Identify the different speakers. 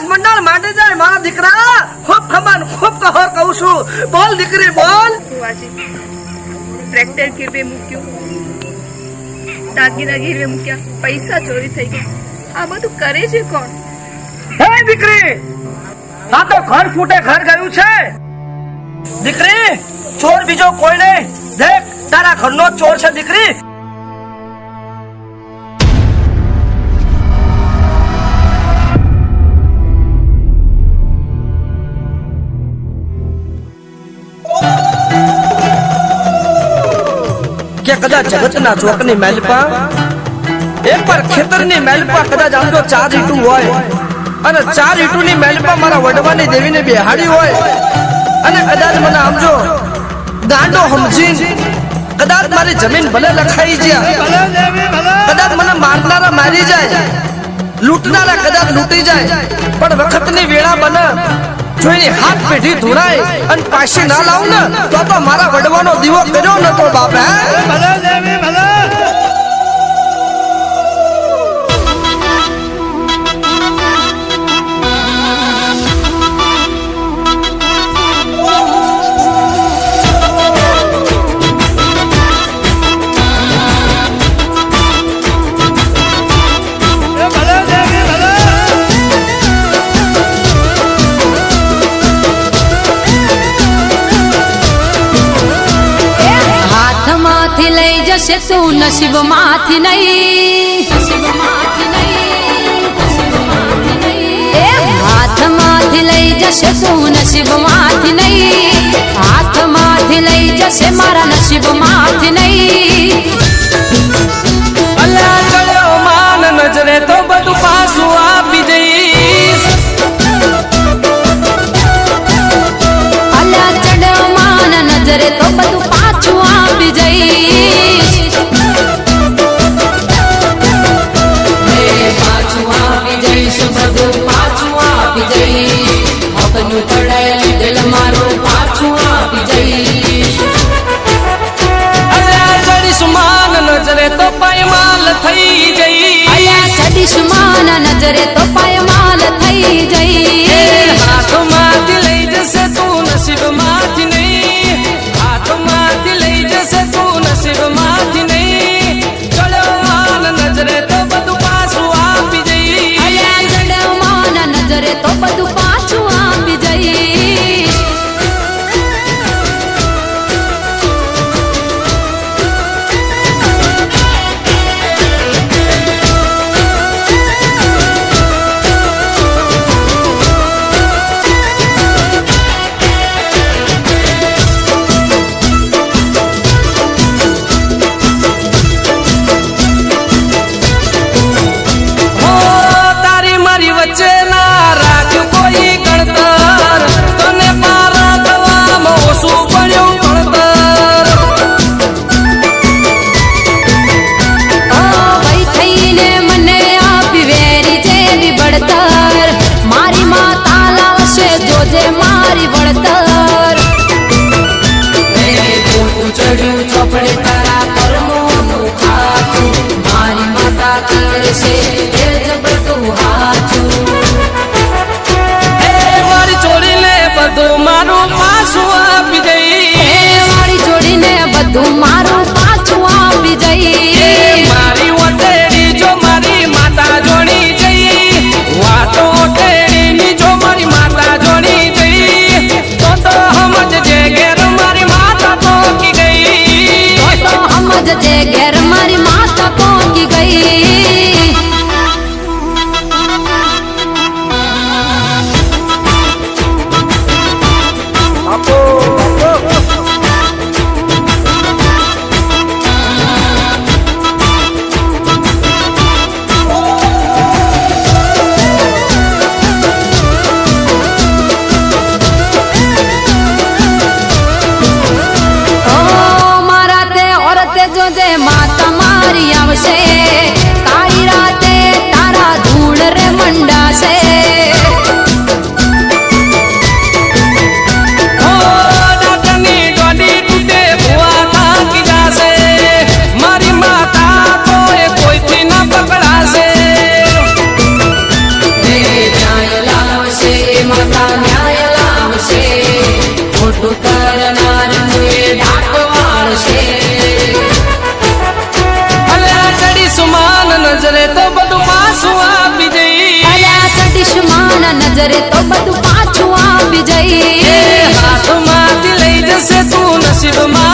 Speaker 1: આકાશ મંડળ માટે જાય મારા દીકરા. ખૂબ ખમાન ખૂબ કહો કહું છું. બોલ દીકરી બોલ.
Speaker 2: ટ્રેક્ટર ગીરવે મૂક્યું. દાગીના ગીરવે મૂક્યા. પૈસા ચોરી થઈ ગયા. આ બધું કરે છે કોણ?
Speaker 1: હે દીકરી આ તો ઘર ફૂટે ઘર ગયું છે. દીકરી ચોર બીજો કોઈ નહીં. દેખ તારા ઘરનો ચોર છે દીકરી. કે કદાચ જગતના ચોકની મહેલપા? એક પર ખેતરની મહેલપા કદાચ આમ તો ચાર ઈટું હોય. અને ચાર ઈટુની મહેલપા મારા વડવાની દેવીને બેહાડી હોય. અને કદાચ મને આમજો દાંડો સમજી કદાચ મારી જમીન ભલે લખાઈ ગયા, કદાચ મને મારનારા મારી જાય, લૂંટનારા કદાચ લૂંટી જાય, પણ વખતની વેળા બને જો એની હાથ પેઢી ધોરાય અને પાછી ના લાવું ને, તો તો મારા વડવાનો દીવો કર્યો નતો બાપ, હે?
Speaker 3: હાથમાંથી લઈ જશે તું નહીં નસીબમાંથી નહીં. એ હાથમાંથી લઈ જશે તું નસીબમાંથી નહીં
Speaker 1: બધું
Speaker 3: મારું પાછું આપી
Speaker 1: દઈ
Speaker 3: વાળી છોડીને બધું મારું Oh.
Speaker 4: નજરે તો બધું પાછું આપી જઈ
Speaker 3: અલ્યા નજરે તો બધું પાછું આપી જઈ
Speaker 4: હાથમાંથી લઈ જશે તું નસીબમાં.